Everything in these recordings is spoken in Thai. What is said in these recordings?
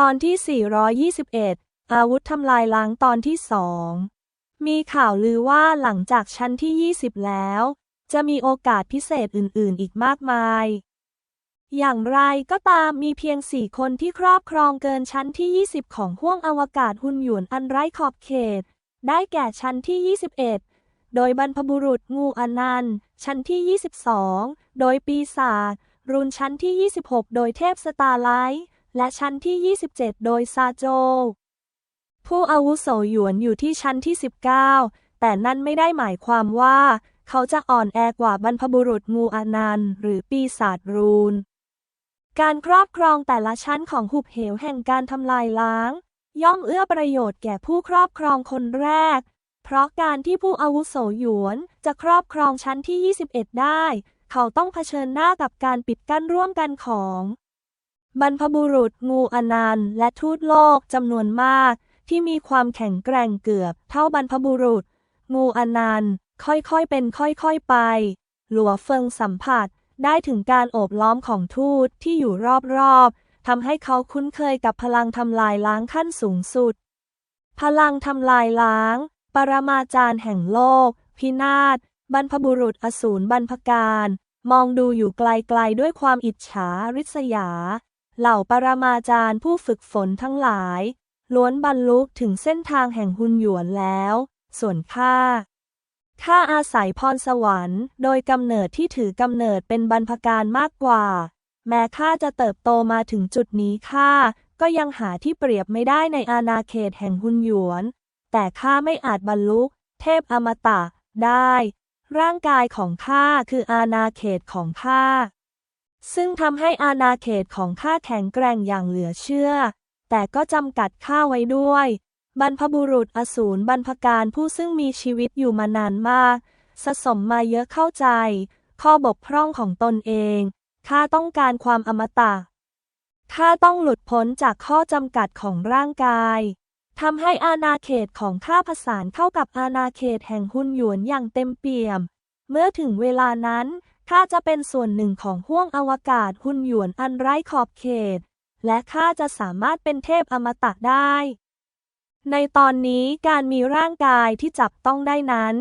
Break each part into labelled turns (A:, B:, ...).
A: ตอนที่ 421 อาวุธทำลายล้างตอนที่สองมีข่าวลือว่าหลังจากชั้นที่ 20 แล้ว จะมีโอกาสพิเศษอื่น ๆ อีกมากมาย อย่างไรก็ตามมีเพียงสี่คนที่ครอบครองเกินชั้นที่ 20 ของห้วงอวกาศหุ่นหยวนอันไร้ขอบเขต ได้แก่ชั้นที่ 21 โดยบรรพบุรุษงูอนันต์ ชั้นที่ 22 โดยปีศาจรุนชั้นที่ 26 โดยเทพสตาร์ไลท์ และชั้นที่ 27 โดยซาโจ ผู้อาวุโสหยวนอยู่ที่ชั้นที่ 19 แต่นั่นไม่ได้หมายความว่า เขาจะอ่อนแอกว่าบรรพบุรุษงูอานันหรือปีศาจรูน การครอบครองแต่ละชั้นของหุบเหวแห่งการทำลายล้าง ย่อมเอื้อประโยชน์แก่ผู้ครอบครองคนแรก เพราะการที่ผู้อาวุโสหยวนจะครอบครองชั้นที่ 21 ได้ เขาต้องเผชิญหน้ากับการปิดกั้นร่วมกันของ บรรพบุรุษงูอนันต์และทูตโลกจำนวนมาก ที่มีความแข็งแกร่งเกือบ เท่าบรรพบุรุษ งูอนันต์ค่อยๆเป็นค่อยๆไป หลัวเฟิงสัมผัสได้ถึงการโอบล้อมของทูตที่อยู่รอบๆทำให้เขาคุ้นเคยกับพลังทำลายล้างขั้นสูงสุด พลังทำลายล้าง ปรมาจารย์แห่งโลก พินาศบรรพบุรุษอสูรบรรพการ มองดูอยู่ไกลๆด้วยความอิจฉาริษยา เหล่าปรมาจารย์ผู้ฝึกฝนทั้งหลาย ล้วนบรรลุถึงเส้นทางแห่งหุนหยวนแล้ว ส่วนข้าข้าอาศัยพรสวรรค์ โดยกำเนิดที่ถือกำเนิดเป็นบรรพการมากกว่า แม้ข้าจะเติบโตมาถึงจุดนี้ข้าก็ยังหาที่เปรียบไม่ได้ในอาณาเขตแห่งหุนหยวน แต่ข้าไม่อาจบรรลุเทพอมตะได้ ร่างกายของข้าคืออาณาเขตของข้า ซึ่งทำให้อาณาเขตของข้าแข็งแกร่งอย่างเหลือเชื่อ แต่ก็จำกัดข้าไว้ด้วย บรรพบุรุษอสูรบรรพการผู้ซึ่งมีชีวิตอยู่มานานมาก สะสมมาเยอะเข้าใจ ข้อบกพร่องของตนเองข้าต้องการความอมตะข้าต้องหลุดพ้นจากข้อจำกัดของร่างกายทำให้อาณาเขตของข้าผสานเข้ากับอาณาเขตแห่งหุนหยวนอย่างเต็มเปี่ยม เมื่อถึงเวลานั้น ข้าจะเป็นส่วนหนึ่งของห้วงอวกาศหุ่นหยวนอันไร้ขอบเขต และข้าจะสามารถเป็นเทพอมตะได้ ในตอนนี้การมีร่างกายที่จับต้องได้นั้น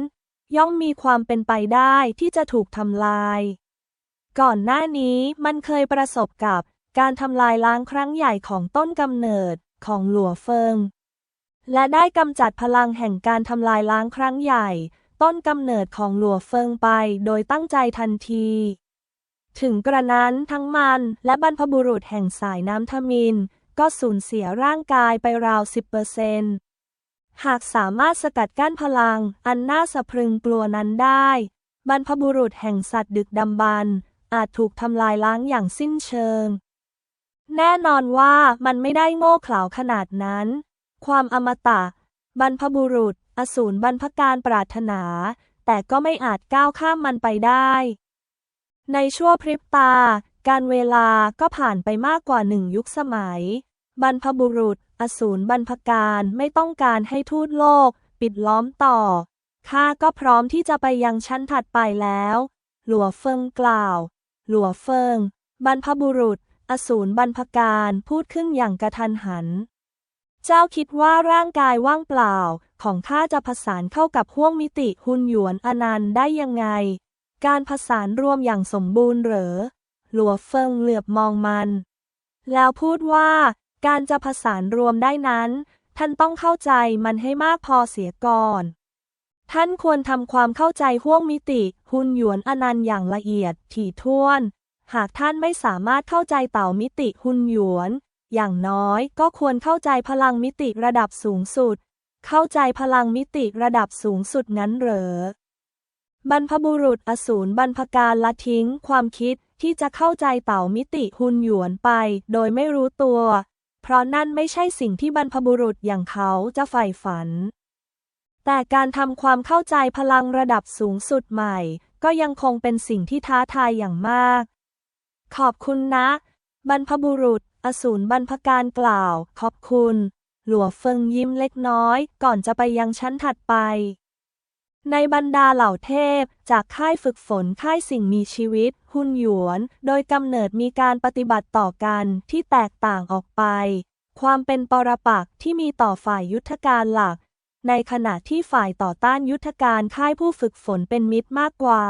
A: ย่อมมีความเป็นไปได้ที่จะถูกทำลาย ก่อนหน้านี้มันเคยประสบกับการทำลายล้างครั้งใหญ่ของต้นกำเนิดของหลัวเฟิง และได้กำจัดพลังแห่งการทำลายล้างครั้งใหญ่ ต้นกำเนิดของหลัวเฟิงไปโดยตั้งใจทันที ถึงกระนั้นทั้งมันและบรรพบุรุษแห่งสายน้ำทมิน ก็สูญเสียร่างกายไปราว 10%หากสามารถสกัดกั้นพลังอันน่าสะพรึงกลัวนั้นได้ บรรพบุรุษแห่งสัตว์ดึกดำบรรพ์อาจถูกทำลายล้างอย่างสิ้นเชิง แน่นอนว่ามันไม่ได้โง่เขลาขนาดนั้น ความอมตะ บรรพบุรุษ อสูรบรรพการปรารถนา แต่ก็ไม่อาจก้าวข้ามมันไปได้ ในชั่วพริบตา การเวลาก็ผ่านไปมากกว่าหนึ่งยุคสมัย บรรพบุรุษ อสูรบรรพการไม่ต้องการให้ทูตโลก ปิดล้อมต่อ ข้าก็พร้อมที่จะไปยังชั้นถัดไปแล้ว หลัวเฟิงกล่าว หลัวเฟิง บรรพบุรุษ อสูรบรรพการพูดขึ้นอย่างกระทันหัน เจ้าคิดว่าร่างกายว่างเปล่า ของข้าจะผสานเข้ากับห้วงมิติหุนหยวนอนันต์ได้ยังไง การผสานรวมอย่างสมบูรณ์เหรอ หลัวเฟิงเหลือบมองมัน แล้วพูดว่า การจะผสานรวมได้นั้น ท่านต้องเข้าใจมันให้มากพอเสียก่อน ท่านควรทำความเข้าใจห้วงมิติหุนหยวนอนันต์อย่างละเอียดถี่ถ้วน หากท่านไม่สามารถเข้าใจเต่ามิติหุนหยวน อย่างน้อยก็ควรเข้าใจพลังมิติระดับสูงสุด เข้าใจพลังมิติระดับสูงสุดนั้นเหรอบรรพบุรุษอสูรบรรพการละทิ้งความคิดที่จะเข้าใจเต่ามิติหุนหยวนไป โดยไม่รู้ตัว เพราะนั่นไม่ใช่สิ่งที่บรรพบุรุษอย่างเขาจะใฝ่ฝัน แต่การทำความเข้าใจพลังระดับสูงสุดใหม่ ก็ยังคงเป็นสิ่งที่ท้าทายอย่างมาก ขอบคุณนะ บรรพบุรุษ อสูรบรรพการกล่าว ขอบคุณ หลัวเฟิงยิ้มเล็กน้อย ก่อนจะไปยังชั้นถัดไป ในบรรดาเหล่าเทพ จากค่ายฝึกฝนค่ายสิ่งมีชีวิต หุ่นหยวน โดยกำเนิดมีการปฏิบัติต่อกันที่แตกต่างออกไป ความเป็นปรปักษ์ที่มีต่อฝ่ายยุทธการหลัก ในขณะที่ฝ่ายต่อต้านยุทธการค่ายผู้ฝึกฝนเป็นมิตรมากกว่า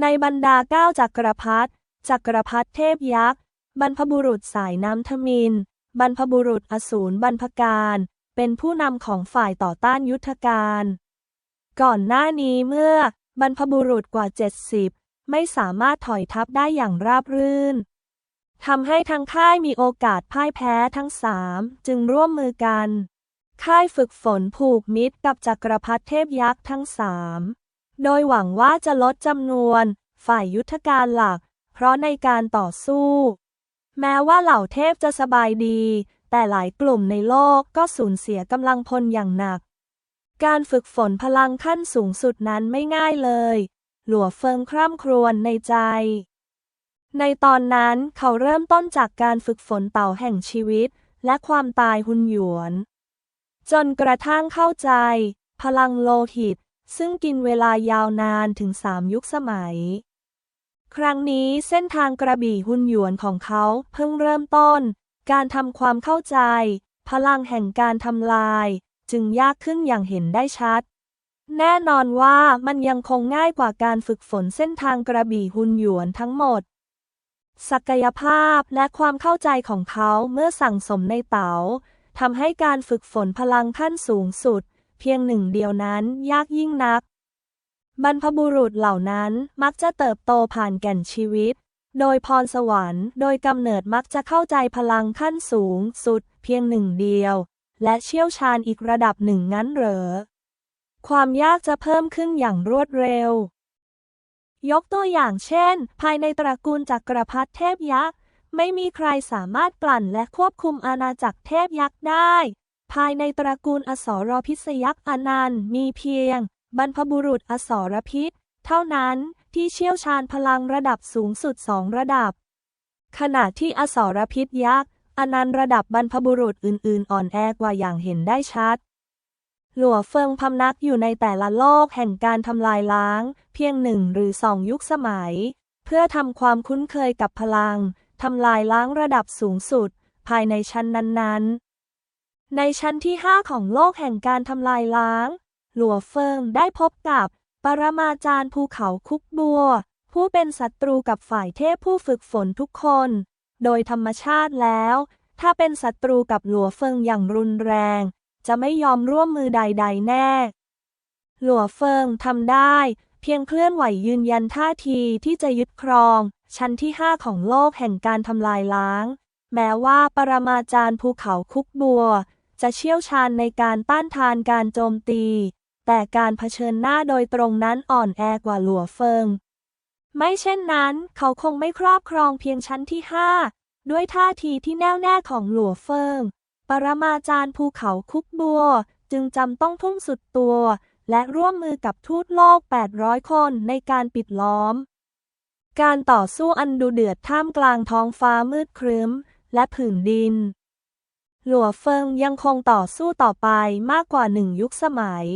A: ในบรรดาเก้าจักรพรรดิจักรพรรดิเทพยักษ์ บรรพบุรุษสายน้ำทมิน บรรพบุรุษอสูรบรรพการ เป็นผู้นำของฝ่ายต่อต้านยุทธการ ก่อนหน้านี้เมื่อบรรพบุรุษกว่า 70 ไม่สามารถถอยทัพได้อย่างราบรื่นทำให้ทั้งค่ายมีโอกาสพ่ายแพ้ทั้งสามจึงร่วมมือกัน ค่ายฝึกฝนผูกมิตรกับจักรพรรดิเทพยักษ์ทั้งสามโดยหวังว่าจะลดจำนวน ฝ่ายยุทธการหลัก เพราะในการต่อสู้ แม้ว่าเหล่าเทพจะสบายดี แต่หลายกลุ่มในโลกก็สูญเสียกำลังพลอย่างหนัก การฝึกฝนพลังขั้นสูงสุดนั้นไม่ง่ายเลย หลัวเฟิงคร่ำครวญในใจ ในตอนนั้นเขาเริ่มต้นจากการฝึกฝนเต่าแห่งชีวิต และความตายหุนหยวน จนกระทั่งเข้าใจ พลังโลหิต ซึ่งกินเวลายาวนานถึงสามยุคสมัย ครั้งนี้เส้นทางกระบี่หุนหยวนของเขาเพิ่งเริ่มต้น การทำความเข้าใจ พลังแห่งการทำลาย จึงยากขึ้นอย่างเห็นได้ชัด แน่นอนว่ามันยังคงง่ายกว่าการฝึกฝนเส้นทางกระบี่หุนหยวนทั้งหมด ศักยภาพและความเข้าใจของเขาเมื่อสั่งสมในเต๋าทำให้การฝึกฝนพลังขั้นสูงสุด เพียงหนึ่งเดียวนั้นยากยิ่งนัก บรรพบุรุษเหล่านั้นมักจะเติบโตผ่านแก่นชีวิต โดยพรสวรรค์ โดยกำเนิดมักจะเข้าใจพลังขั้นสูงสุดเพียงหนึ่งเดียว และเชี่ยวชาญอีกระดับหนึ่งงั้นเหรอ ความยากจะเพิ่มขึ้นอย่างรวดเร็ว ยกตัวอย่างเช่น ภายในตระกูลจักรพรรดิเทพยักษ์ไม่มีใครสามารถกลั่นและควบคุมอาณาจักรเทพยักษ์ได้ ภายในตระกูลอสรพิษยักษ์อนันต์มีเพียง บรรพบุรุษอสรพิษ เท่านั้นที่เชี่ยวชาญพลังระดับสูงสุดสองระดับ ขณะที่อสรพิษยักษ์อนันต์ระดับบรรพบุรุษอื่นๆ อ่อนแอกว่าอย่างเห็นได้ชัด หลัวเฟิงพำนักอยู่ในแต่ละโลกแห่งการทำลายล้าง เพียงหนึ่งหรือสองยุคสมัย เพื่อทำความคุ้นเคยกับพลังทำลายล้างระดับสูงสุด ภายในชั้นนั้นๆ ในชั้นที่ห้าของโลกแห่งการทำลายล้าง หลัวเฟิงได้พบกับ ปรมาจารย์ภูเขาคุกบัว ผู้เป็นศัตรูกับฝ่ายเทพผู้ฝึกฝนทุกคน โดยธรรมชาติแล้ว ถ้าเป็นศัตรูกับหลัวเฟิงอย่างรุนแรง จะไม่ยอมร่วมมือใด ๆ แน่ หลัวเฟิงทำได้ เพียงเคลื่อนไหวยืนยันท่าทีที่จะยึดครอง ชั้นที่ห้าของโลกแห่งการทำลายล้าง แม้ว่าปรมาจารย์ภูเขาคุกบัวจะเชี่ยวชาญในการต้านทานการโจมตี แต่การเผชิญหน้าโดยตรงนั้นอ่อนแอกว่าหลัวเฟิง ไม่เช่นนั้น เขาคงไม่ครอบครองเพียงชั้นที่ห้าด้วยท่าทีที่แน่วแน่ของหลัวเฟิง ปรมาจารย์ภูเขาคุกบัว จึงจำต้องทุ่มสุดตัว และร่วมมือกับทูตโลก 800 คนในการปิดล้อม การต่อสู้อันดุเดือดท่ามกลางท้องฟ้ามืดครึ้ม และผืนดิน หลัวเฟิงยังคงต่อสู้ต่อไปมากกว่าหนึ่งยุคสมัย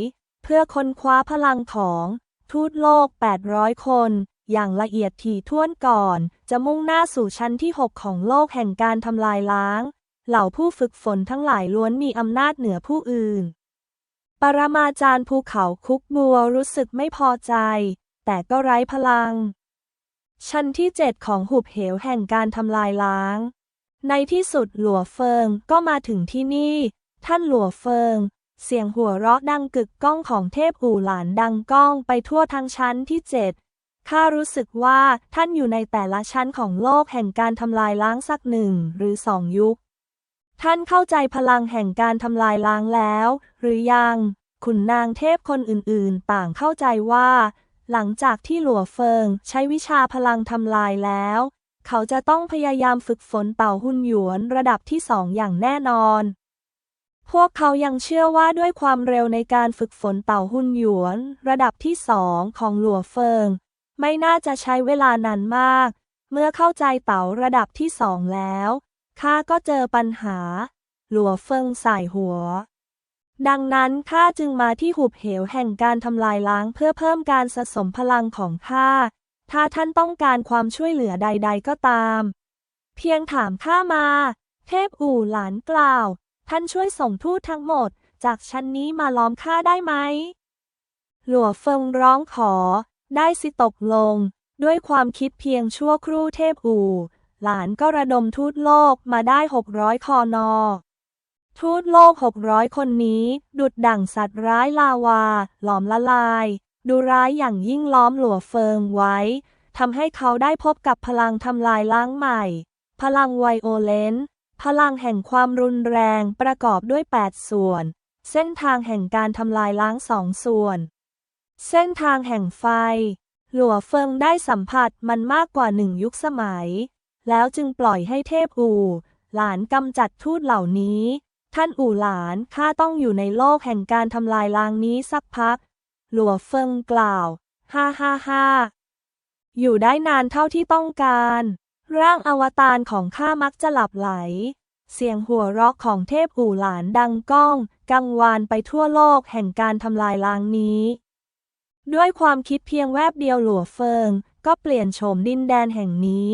A: เพื่อค้นคว้าพลังของทูตโลก 800 คน อย่างละเอียดถี่ถ้วนก่อน จะมุ่งหน้าสู่ชั้นที่ 6 ของโลกแห่งการทำลายล้าง เหล่าผู้ฝึกฝนทั้งหลายล้วนมีอำนาจเหนือผู้อื่น ปรมาจารย์ภูเขาคุกบัวรู้สึกไม่พอใจ แต่ก็ไร้พลัง ชั้นที่ 7 ของหุบเหวแห่งการทำลายล้าง ในที่สุดหลัวเฟิงก็มาถึงที่นี่ ท่านหลัวเฟิง เสียงหัวเราะดังกึกก้องของเทพอู่หลานดังก้องไปทั่วทั้งชั้นที่เจ็ดข้ารู้สึกว่าท่านอยู่ในแต่ละชั้นของโลกแห่งการทำลายล้างสักหนึ่งหรือสองยุค ท่านเข้าใจพลังแห่งการทำลายล้างแล้ว หรือยังขุนนางเทพคนอื่นๆ ต่างเข้าใจว่า หลังจากที่หลัวเฟิงใช้วิชาพลังทำลายแล้ว เขาจะต้องพยายามฝึกฝนเต่าหุ่นหยวนระดับที่สองอย่างแน่นอน พวกเขายังเชื่อว่าด้วยความเร็วในการฝึกฝนเต่าหุ่นหยวน ระดับที่สองของหลัวเฟิง ไม่น่าจะใช้เวลานานมาก เมื่อเข้าใจเต่าระดับที่สองแล้วข้าก็เจอปัญหา หลัวเฟิงสายหัว ดังนั้นข้าจึงมาที่หุบเหวแห่งการทำลายล้างเพื่อเพิ่มการสะสมพลังของข้าถ้าท่านต้องการความช่วยเหลือใด ๆก็ตาม เพียงถามข้ามา เทพอู่หลานกล่าว ท่านช่วยส่งทูตทั้งหมด จากชั้นนี้มาล้อมข้าได้ไหม หลัวเฟิงร้องขอ ได้สิตกลง ด้วยความคิดเพียงชั่วครู่เทพอู่ หลานก็ระดมทูตโลกมาได้หกร้อยคอนอ ทูตโลกหกร้อยคนนี้ ดุดดั่งสัตว์ร้ายลาวา หลอมละลาย ดูร้ายอย่างยิ่งล้อมหลัวเฟิงไว้ทำให้เขาได้พบกับพลังทำลายล้างใหม่ พลังไวโอเลน พลังแห่งความรุนแรงประกอบด้วย 8 ส่วน เส้นทางแห่งการทำลายล้างสองส่วน เส้นทางแห่งไฟ หลัวเฟิงได้สัมผัสมันมากกว่าหนึ่งยุคสมัย แล้วจึงปล่อยให้เทพอู่หลานกำจัดทูตเหล่านี้ ท่านอู่หลานข้าต้องอยู่ในโลกแห่งการทำลายล้างนี้สักพัก หลัวเฟิงกล่าว ฮ่าฮ่าฮ่าอยู่ได้นานเท่าที่ต้องการ ร่างอวตารของข้ามักจะหลับไหล เสียงหัวเราะของเทพอู่หลานดังก้อง กังวานไปทั่วโลกแห่งการทำลายล้างนี้ ด้วยความคิดเพียงแวบเดียวหลัวเฟิง ก็เปลี่ยนโฉมดินแดนแห่งนี้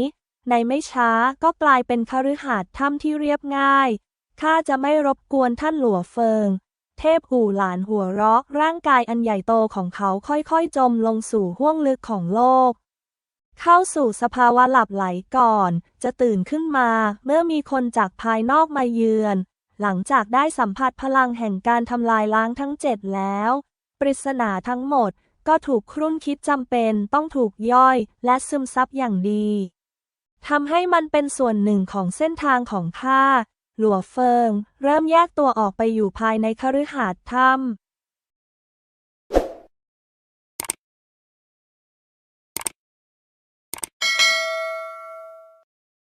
A: ในไม่ช้าก็กลายเป็นคฤหาสน์ถ้ำที่เรียบง่าย ข้าจะไม่รบกวนท่านหลัวเฟิง เทพอู่หลานหัวเราะร่างกายอันใหญ่โตของเขาค่อยๆ จมลงสู่ห้วงลึกของโลก เข้าสู่สภาวะหลับไหลก่อน จะตื่นขึ้นมา เมื่อมีคนจากภายนอกมาเยือน หลังจากได้สัมผัสพลังแห่งการทำลายล้างทั้งเจ็ดแล้ว ปริศนาทั้งหมดก็ถูกครุ่นคิดจำเป็นต้องถูกย่อยและซึมซับอย่างดีทำให้มันเป็นส่วนหนึ่งของเส้นทางของข้าหลัวเฟิง เริ่มแยกตัวออกไปอยู่ภายในคฤหาสน์ถ้ำ